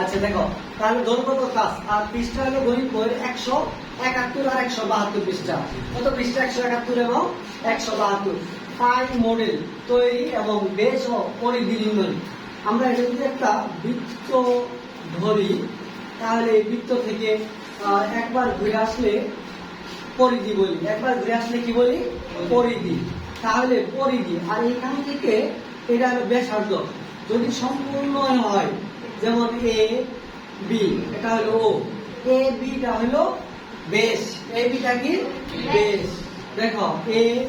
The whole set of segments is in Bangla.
আচ্ছা দেখো, তাহলে দৈর্ঘ্য তো কাজ আর পৃষ্ঠা হলো গণিত বইয়ের একশো একাত্তর আর একশো বাহাত্তর পৃষ্ঠা। কত পৃষ্ঠা? একশো একাত্তর এবং একশো বাহাত্তর। পাই মডেল তৈরি এবং বেশ ও পরিধি নির্ণয়। আমরা এটা যদি একটা বৃত্ত ধরি, তাহলে এই বৃত্ত থেকে একবার ঘুরে আসলে পরিধি বলি। একবার ঘুরে আসলে কি বলি? পরিধি। তাহলে পরিধি। আর এখান থেকে এটা হলো ব্যাসার্ধ। যদি সম্পূর্ণ হয় যেমন এ বি এটা হলো ও এ বিটা হলো বেশ। এ বিটা কি? বেশ। দেখো এ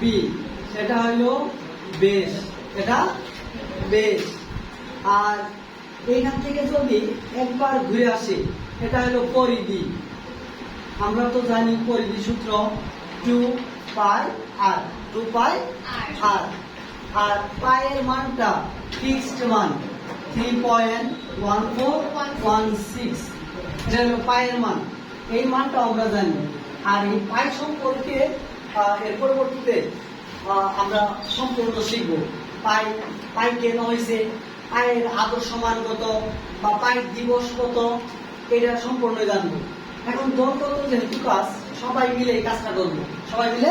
বি এটা হলো বেশ। এটা বেশ। আর এইখান থেকে যদি একবার ঘুরে আসে, এটা হলো পরিধি। আমরা তো জানি পরিধি সূত্র, টু পাই আর, টু পাই আর। আর পায়ের মানটা ফিক্সড মান। থ্রি পয়েন্ট পায়ের আদর্শ মান কত? বা পায়ের দিবস কত? এটা সম্পূর্ণ জানব। এখন দলগত যেহেতু কাজ, সবাই মিলে এই কাজটা করব। সবাই মিলে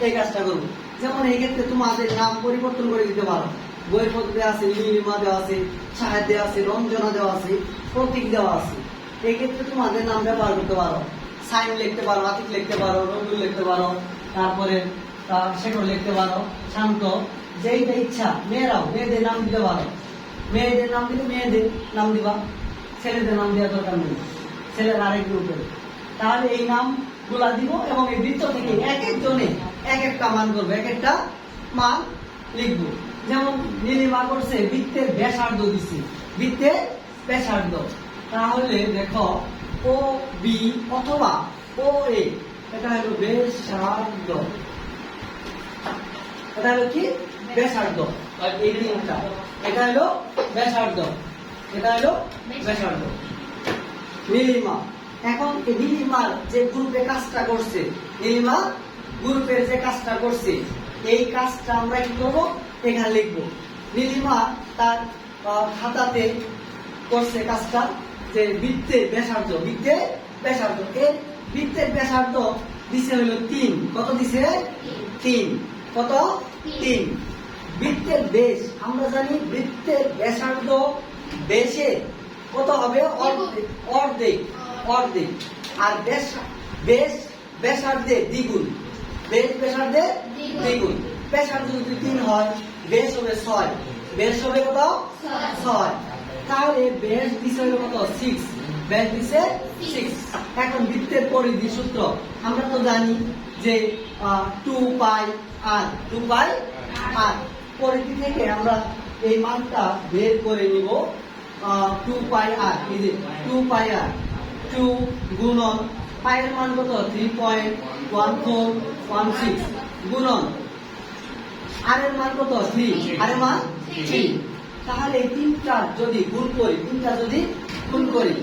এই কাজটা করব। যেমন এই ক্ষেত্রে তোমাদের নাম পরিবর্তন করে দিতে পারো। বইয়ের পত্রে আছে নীলিমা দেওয়া আছে সাহেব দেওয়া আছে রঞ্জনা দেওয়া আছে প্রতীক দেওয়া আছে। এক্ষেত্রে ক্ষেত্রে তোমাদের নাম ব্যবহার করতে পারো। সাইন লিখতে পারো, আতিক লিখতে পারো, রবিউল লিখতে পারো, তারপরে শেখর লিখতে পারো, শান্ত। যেইটা ইচ্ছা, মেয়েরাও, মেয়েদের নাম দিতে পারো। মেয়েদের নাম দিলে মেয়েদের নাম দিবা, ছেলেদের নাম দেওয়া দরকার নেই। ছেলের আরেক গ্রুপের তাহলে এই নামগুলা দিব এবং এই বৃত্ত থেকে এক একজনে এক একটা মান করব, এক একটা মান লিখব। যেমন নীলিমা করছে, বৃত্তের ব্যাসার্ধ দিছে। বৃত্তের ব্যাসার্ধ। তাহলে দেখো, ও, বি, অথবা ও, এ, এটা হলো ব্যাসার্ধ। এটা হলো কি? ব্যাসার্ধ। আর এই তিনটা, এটা হলো ব্যাসার্ধ। এটা হলো ব্যাসার্ধ। নীলিমা। এখন নীলিমার যে গ্রুপে কাজটা করছে, নীলিমা গ্রুপের যে কাজটা করছে, এই কাজটা আমরা কি করব? এখানে লিখব। নীলিমা তার খাতাতে করছে কাজটা যে বৃত্তের ব্যাসার্ধ বৃত্তের ব্যাসার্ধ। এর বৃত্তের ব্যাসার্ধ দিছে হলো তিন। কত দিছে? তিন। কত? তিন। বৃত্তের বেশ। আমরা জানি বৃত্তের ব্যাসার্ধ বেশে কত হবে? অর্ধেক। অর্ধেক। অর্ধেক। আর বেশ বেশ ব্যাসার্ধে দ্বিগুণ। বেশ ব্যাসার্ধে দ্বিগুণ। ব্যাসার্ধ যদি তিন হয় বেশ হবে ছয়। বেশ হবে কত? ছয়। তাহলে বেশ দিছে কত? সিক্স বেশ দিছে সিক্স এখন বৃত্তের পরিধি সূত্র। আমরা তো জানি যে টু পাই আর টু পাই আর পরিধি থেকে আমরা এই মানটা বের করে নিব টু পাই আর এই যে টু পাই আর টু গুণন। পায়ের মান কত? Three point one four one six গুণন। আর এর মান কত? থ্রি। আর এর মান থ্রি। তাহলে তিনটা যদি গুণ করি তিনটা যদি গুণ করি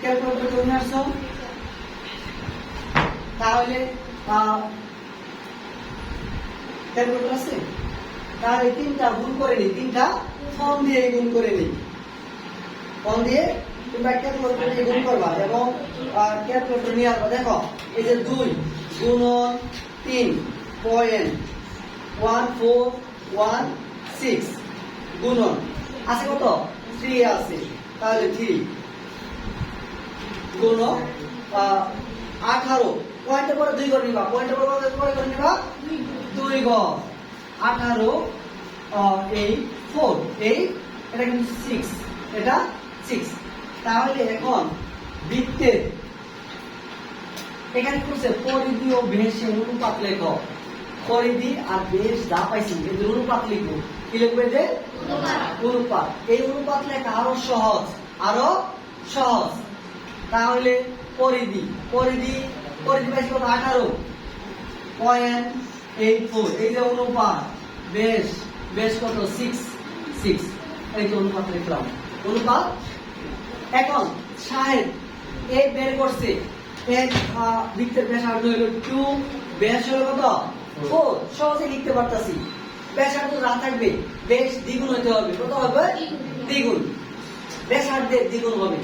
ক্যালকুলেটর করে নিয়ে তাহলে ক্যালকুলেটর আছে? তাহলে তিনটা গুণ করে নিই তিনটা ফোন দিয়ে গুণ করে নিই। ফোন দিয়ে তোমরা ক্যালকুলেটর দিয়ে গুণ করবা এবং ক্যালকুলেটর নিয়ে আসবা। দেখো এই যে দুই গুণন তিন point one four one six গুণন আছে কত? থ্রি আছে। তাহলে থ্রি গুণ আঠারো। পয়েন্টের পরে দুই করে নিবা। পয়েন্টের পরে পরে করে নিবা? দুই গজ। আঠারো এই ফোর এই এটা কিন্তু সিক্স এটা সিক্স তাহলে এখন বৃত্তের এখানে করছে পরিধি ও বেশের অনুপাত লেখ। পরিধি আর বেশ যা পাইছি কিন্তু অনুপাত লিখব। কি লিখবে যে? অনুপাত। এই অনুপাত লেখা আরও সহজ আরও সহজ। তাহলে পরিধি পরিধি পরিধি পাইছি কত? আঠারো। Point eight four. এই যে অনুপাত বেশ বেশ কত? সিক্স সিক্স এই যে অনুপাত লিখলাম। অনুপাত? এখন সাহেব এ বের করছে। আহ, বৃত্তের ব্যাসার্ধ হলো টু ব্যাস হলো কত? ফোর সহজে লিখতে পারতাছি। ব্যাসার্ধ যা থাকবে, বেশ দ্বিগুণ হতে হবে। কত হবে? দ্বিগুণ। ব্যাসার্ধের দ্বিগুণ হবে।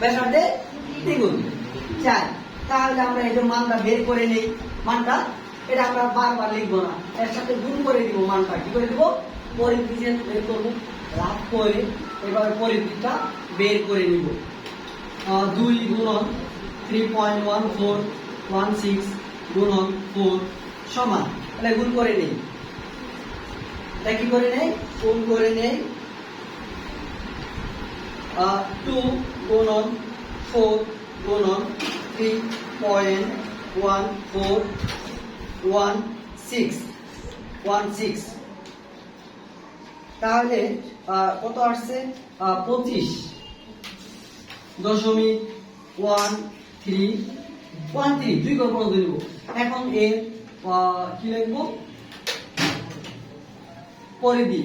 ব্যাসার্ধের দ্বিগুণ। চার। তাহলে আমরা এই মানটা বের করে নেই, মানটা, এটা আমরা বারবার লিখব না। এর সাথে গুণ করে দিব মানটা। কি করে দিব? পরিধি যে বের করব লাভ করে এভাবে পরিধিটা বের করে নিব। দুই গুণন three point one four one six গুণন ফোর সমান। এটা গুণ করে নেই। এটা কি করে নেই? গুণ করে নেই। টু গুণন ফোর গুণন three point one four one six one six তাহলে কত আসছে? পঁচিশ। দশমিক ওয়ান থ্রি ওয়ান থ্রি দুই পর্যন্ত নিব এখন এর কি লিখব? পরিধি।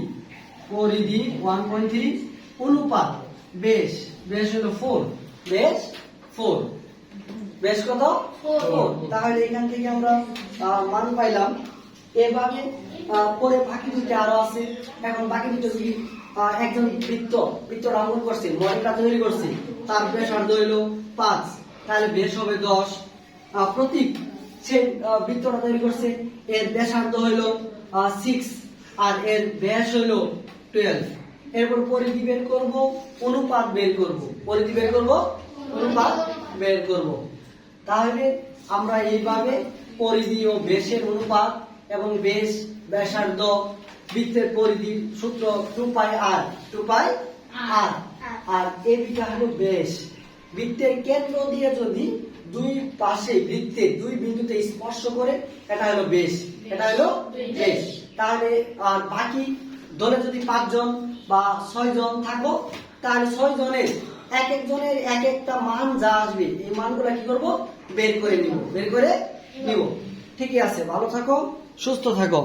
পরিধি ওয়ান পয়েন্ট থ্রি অনুপাত। বেশ। বেশ হলো ফোর বেশ? ফোর বেশ কত. তাহলে এখান থেকে আমরা মান পাইলাম। এভাবে পরে বাকি দুটো আরও আছে। এখন বাকি দুটো আহ, একজন বৃত্ত বৃত্তটা অঙ্কন করছে মডেলটা তৈরি করছে তার ব্যাসার্ধ হইল পাঁচ। তাহলে বেশ হবে দশ। আহ, প্রতীক। সে বৃত্তটা তৈরি করছে এর ব্যাসার্ধ হইল সিক্স আর এর ব্যাস হইল টুয়েলভ এরপর পরিধি বের করব অনুপাত বের করব। পরিধি বের করব অনুপাত বের করব। তাহলে আমরা এইভাবে পরিধি ও বেশের অনুপাত এবং বেশ ব্যাসার্ধ বৃত্তের পরিধির সূত্র টু পাই আর টু পাই আর আর এ দিকটা হলো বেশ বৃত্তের কেন্দ্র দিয়ে যদি দুই পাশে বৃত্তে দুই বিন্দুতে স্পর্শ করে এটা হলো বেশ এটা হলো বেশ। তাহলে আর বাকি দলে যদি পাঁচজন বা ছয় জন থাকো তাহলে ছয় জনের এক একজনের এক একটা মান যা আসবে এই মানগুলো কি করব? বের করে নিব বের করে নিব। ঠিকই আছে ভালো থাকো সুস্থ থাকো।